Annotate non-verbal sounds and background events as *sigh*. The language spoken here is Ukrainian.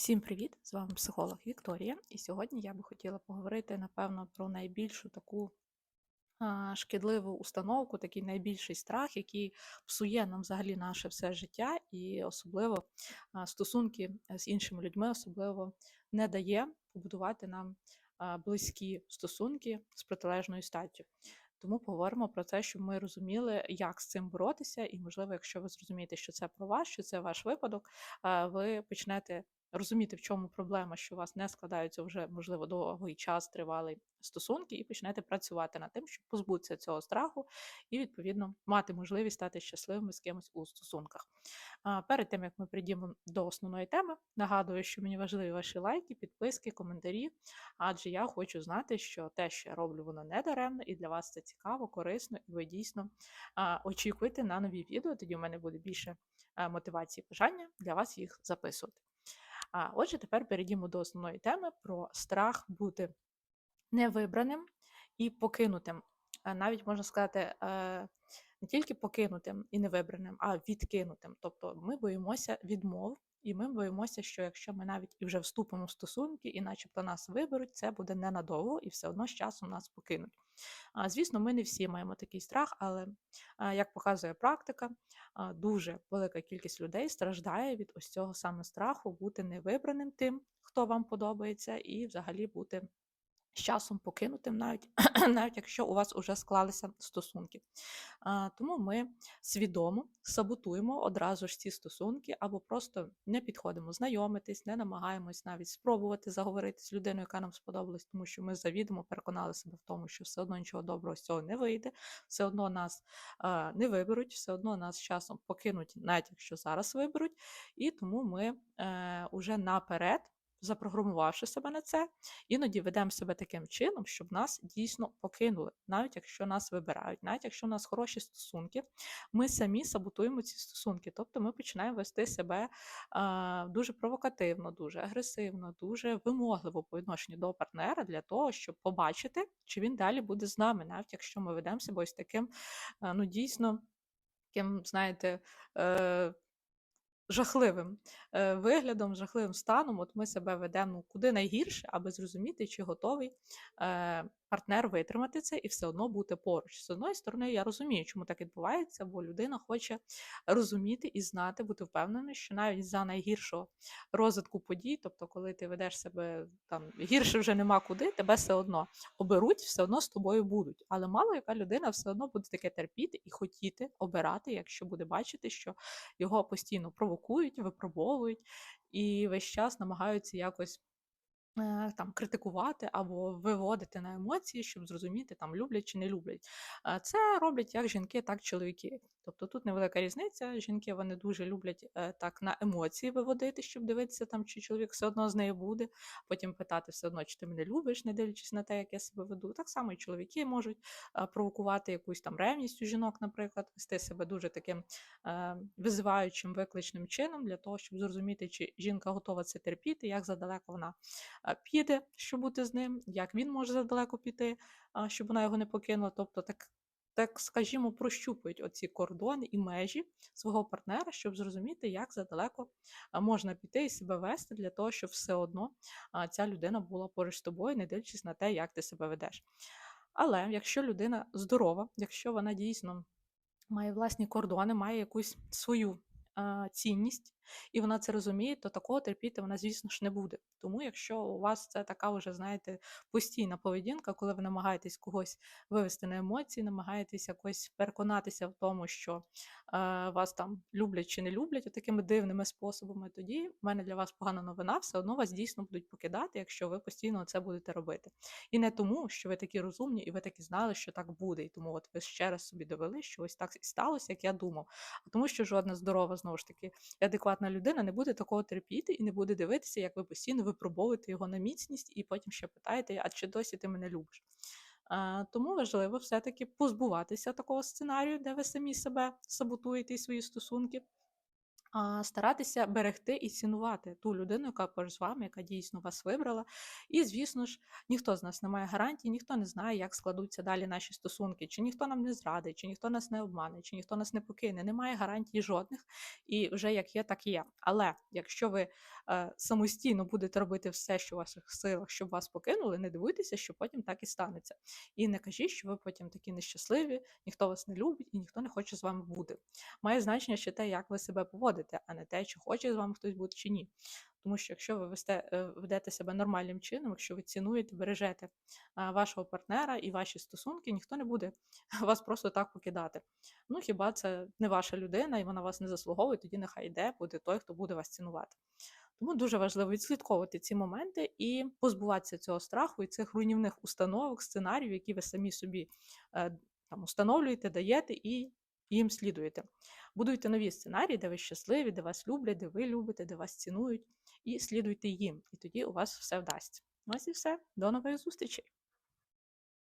Всім привіт! З вами психолог Вікторія. І сьогодні я би хотіла поговорити, напевно, про найбільшу таку шкідливу установку, такий найбільший страх, який псує нам взагалі наше все життя, і особливо стосунки з іншими людьми, особливо не дає побудувати нам близькі стосунки з протилежною статтю. Тому поговоримо про те, щоб ми розуміли, як з цим боротися, і, можливо, якщо ви зрозумієте, що це про вас, що це ваш випадок, ви почнете розуміти, в чому проблема, що у вас не складаються вже, можливо, довгий час тривалий стосунки, і почнете працювати над тим, щоб позбутися цього страху і, відповідно, мати можливість стати щасливими з кимось у стосунках. А, Перед тим як ми прийдемо до основної теми, нагадую, що мені важливі ваші лайки, підписки, коментарі, адже я хочу знати, що те, що я роблю, воно не даремно, і для вас це цікаво, корисно, і ви дійсно очікуєте на нові відео. Тоді у мене буде більше мотивації, бажання для вас їх записувати. А отже, тепер перейдімо до основної теми про страх бути невибраним і покинутим. Е, Навіть можна сказати, е, не тільки покинутим і невибраним, а відкинутим. Тобто ми боїмося відмов, і ми боїмося, що якщо ми навіть і вже вступимо в стосунки, і начебто нас виберуть, це буде ненадовго і все одно з часом нас покинуть. Звісно, ми не всі маємо такий страх, але як показує практика, дуже велика кількість людей страждає від ось цього саме страху бути невибраним тим, хто вам подобається, і взагалі бути з часом покинутим, навіть *clears throat* навіть якщо у вас вже склалися стосунки. А, Тому ми свідомо саботуємо одразу ж ці стосунки, або просто не підходимо знайомитись, не намагаємось навіть спробувати заговорити з людиною, яка нам сподобалась, тому що ми завідомо переконали себе в тому, що все одно нічого доброго з цього не вийде, все одно нас а, не виберуть, все одно нас з часом покинуть, навіть якщо зараз виберуть. І тому ми е, уже наперед запрограмувавши себе на це, іноді ведемо себе таким чином, щоб нас дійсно покинули, навіть якщо нас вибирають, навіть якщо у нас хороші стосунки, ми самі саботуємо ці стосунки. Тобто ми починаємо вести себе а, дуже провокативно, дуже агресивно, дуже вимогливо по відношенню до партнера для того, щоб побачити, чи він далі буде з нами, навіть якщо ми ведемо себе ось таким, а, ну дійсно, таким, знаєте, е, жахливим е, виглядом, жахливим станом. От ми себе ведемо ну, куди найгірше, аби зрозуміти, чи готовий е, партнер витримати це і все одно бути поруч. З одної сторони, я розумію, чому так відбувається, бо людина хоче розуміти і знати, бути впевненою, що навіть за найгіршого розвитку подій, тобто, коли ти ведеш себе там гірше вже нема куди, тебе все одно оберуть, все одно з тобою будуть. Але мало яка людина все одно буде таке терпіти і хотіти обирати, якщо буде бачити, що його постійно провокують, випробовують і весь час намагаються якось там критикувати або виводити на емоції, щоб зрозуміти, там люблять чи не люблять. Е, Це роблять як жінки, так і чоловіки. Тобто тут невелика різниця. Жінки вони дуже люблять е, так на емоції виводити, щоб дивитися, там, чи чоловік все одно з нею буде, потім питати все одно, чи ти мене любиш, не дивлячись на те, як я себе веду. Так само і чоловіки можуть е, провокувати якусь там ревність у жінок, наприклад, вести себе дуже таким е, визиваючим, викличним чином для того, щоб зрозуміти, чи жінка готова це терпіти, як задалеко вона е, піде, щоб бути з ним, як він може задалеко піти, щоб вона його не покинула. Тобто, так, так скажімо, прощупують оці кордони і межі свого партнера, щоб зрозуміти, як задалеко можна піти і себе вести для того, щоб все одно ця людина була поруч з тобою, не дивлячись на те, як ти себе ведеш. Але якщо людина здорова, якщо вона дійсно має власні кордони, має якусь свою цінність, і вона це розуміє, то такого терпіти вона, звісно ж, не буде. Тому, якщо у вас це така вже, знаєте, постійна поведінка, коли ви намагаєтесь когось вивести на емоції, намагаєтесь якось переконатися в тому, що е, вас там люблять чи не люблять такими дивними способами, тоді в мене для вас погана новина, все одно вас дійсно будуть покидати, якщо ви постійно це будете робити. І не тому, що ви такі розумні, і ви таки знали, що так буде. І тому от ви ще раз собі довели, що ось так і сталося, як я думав. А тому, що жодна здорова, знову ж таки, і адекватна людина не буде такого терпіти і не буде дивитися, як ви постійно випробовуєте його на міцність, і потім ще питаєте, а чи досі ти мене любиш. Тому важливо все-таки позбуватися такого сценарію, де ви самі себе саботуєте і свої стосунки. А старатися берегти і цінувати ту людину, яка поруч з вами, яка дійсно вас вибрала. І, звісно ж, ніхто з нас не має гарантій, ніхто не знає, як складуться далі наші стосунки, чи ніхто нам не зрадить, чи ніхто нас не обмане, чи ніхто нас не покине. Немає гарантій жодних, і вже як є, так і є. Але якщо ви е, самостійно будете робити все, що в ваших силах, щоб вас покинули, не дивуйтеся, що потім так і станеться. І не кажіть, що ви потім такі нещасливі, ніхто вас не любить і ніхто не хоче з вами бути. Має значення ще те, як ви себе поводите, а не те, чи хоче з вами хтось бути чи ні. Тому що якщо ви весте, е, ведете себе нормальним чином, якщо ви цінуєте, бережете вашого партнера і ваші стосунки, ніхто не буде *laughs* вас просто так покидати. Ну хіба це не ваша людина, і вона вас не заслуговує, тоді нехай йде, буде той, хто буде вас цінувати. Тому дуже важливо відслідковувати ці моменти і позбуватися цього страху і цих руйнівних установок, сценаріїв, які ви самі собі е, там установлюєте, даєте і їм слідуєте. Будуйте нові сценарії, де ви щасливі, де вас люблять, де ви любите, де вас цінують, і слідуйте їм. І тоді у вас все вдасться. Ось і все. До нових зустрічей!